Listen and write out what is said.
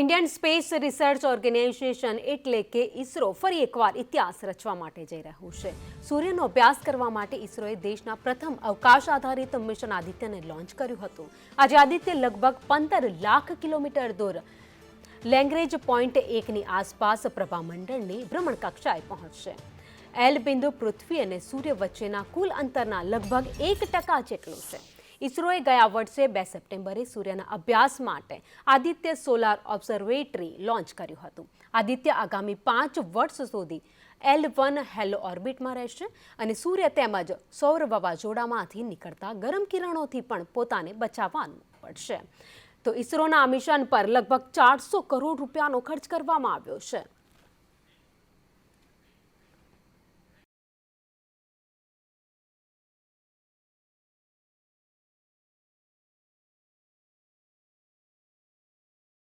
Indian space research organisation એટલે કે ઇસરો ફરી એકવાર ઇતિહાસ રચવા માટે જઈ રહ્યું છે. સૂર્યનો અભ્યાસ કરવા માટે ઇસરોએ દેશના પ્રથમ અવકાશ આધારિત મિશન આદિત્યને લોન્ચ કર્યું હતું. આજે આદિત્ય લગભગ પંદર લાખ કિલોમીટર દૂર, લેંગ્રેજ પોઈન્ટ એકની આસપાસ પ્રભામંડળની ભ્રમણકક્ષાએ પહોંચશે. એલ બિંદુ પૃથ્વી અને સૂર્ય વચ્ચેના કુલ અંતરના લગભગ એક ટકા જેટલું છે. ઇસરોએ ગયા વર્ષે બે સપ્ટેમ્બરે સૂર્યના અભ્યાસ માટે આદિત્ય સોલાર ઓબ્ઝર્વેટરી લોન્ચ કર્યું હતું. આદિત્ય આગામી પાંચ વર્ષ સુધી એલ વન હેલો ઓર્બિટમાં રહેશે અને સૂર્ય તેમજ સૌર વાવાઝોડામાંથી નીકળતા ગરમ કિરણોથી પણ પોતાને બચાવવાનું પડશે. તો ઇસરોના આ મિશન પર લગભગ ચારસો કરોડ રૂપિયાનો ખર્ચ કરવામાં આવ્યો છે.